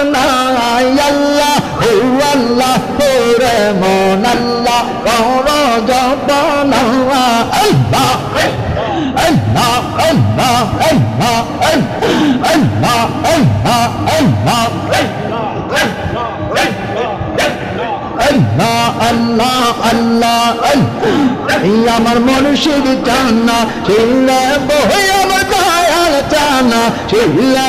আল্লাহ ও আল্লাহ ওরে মন আল্লাহ কর যতনা আল্লাহ আল্লাহ আল্লাহ আল্লাহ আল্লাহ আল্লাহ আল্লাহ আল্লাহ আমার মনুষ্যের চানা ছিলে বহে আমার দয়াল চানা ছিলে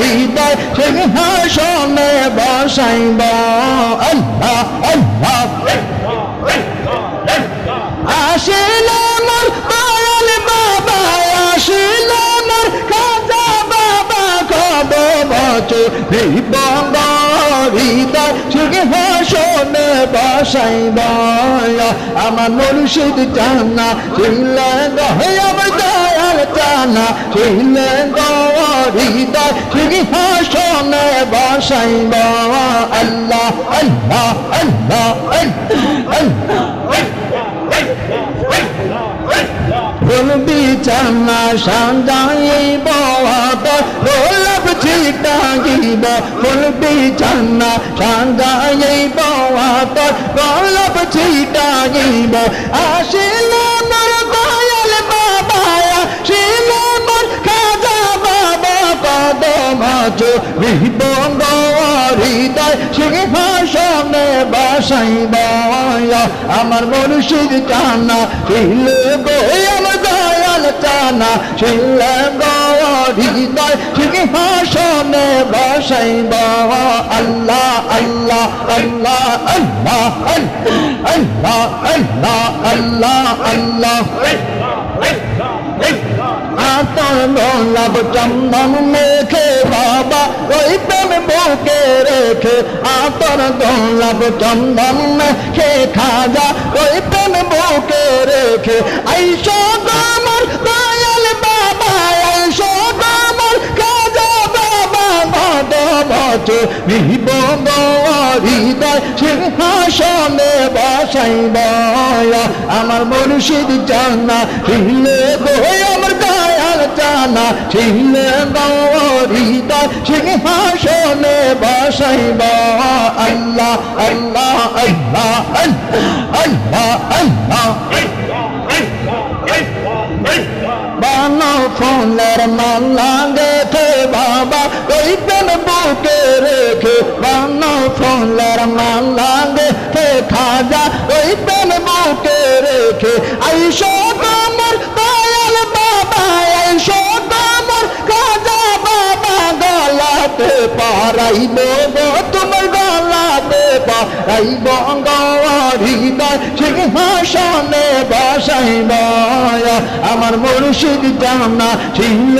হৃদয় সিংহাসনে বসাইব। আল্লাহ আল্লাহ আসিল মোর পায়াল বাবা, আসিল মোর খাজা বাবা কব বচে বিপদ হৃদয় সিংহাসনে বসাইব। আমার মুর্শিদ জানা ছিল আমার দয়াল জানা ছিল হৃদয় সিংহাসনে বসাইব আল্লাহ আল্লাহ আল্লাহ ফুল বিছানা সাজাইব রোলভ ছিটাইব। ফুল বিছানা সাজাইব রোলভ ছিটাইব। আসিল না কদম বিবঙ্গ হৃদয় সিংহাসনে বাসাইব আমার মুর্শিদ টানা ছিল গো আমার দয়াল টানা ছিল গো হৃদয় সিংহাসনে বাসাইব আল্লাহ আল্লাহ আল্লাহ আল্লাহ আল্লাহ আল্লাহ আল্লাহ আল্লাহ আতর গোলাপ চন্দন মেখে বাবা, ওই প্রেম বুকে রেখে আতর গোলাপ চন্দন মেখে খাজা, ওই প্রেম বুকে রেখে আইসো আমার দয়াল বাবা, আইসো আমার খাজা বাবা, ভদ বচ বিব হৃদয় সিংহাসনে চাইব আমার মুর্শিদ জানা হিলে বই আমার দয়াল জানা হিলে গৌরিতা সিংহাসনে বসাইব। আল্লাহ আল্লাহ আল্লাহ আল্লাহ আল্লাহ ফোনের মাল্লা দেখে বাবা, ওই বুকে রেখে বানো ফোনের মাল্লা খাজা, ওই পেন বুকে রেখে আইসো কামর, দয়াল বাবা আইসো কামর, খাজা বাবা গলাতে পারাইব গো, তোমার গলাতে পারাইব হৃদয় সিংহাসনে বসাইব আমার মুর্শিদ জানা ছিল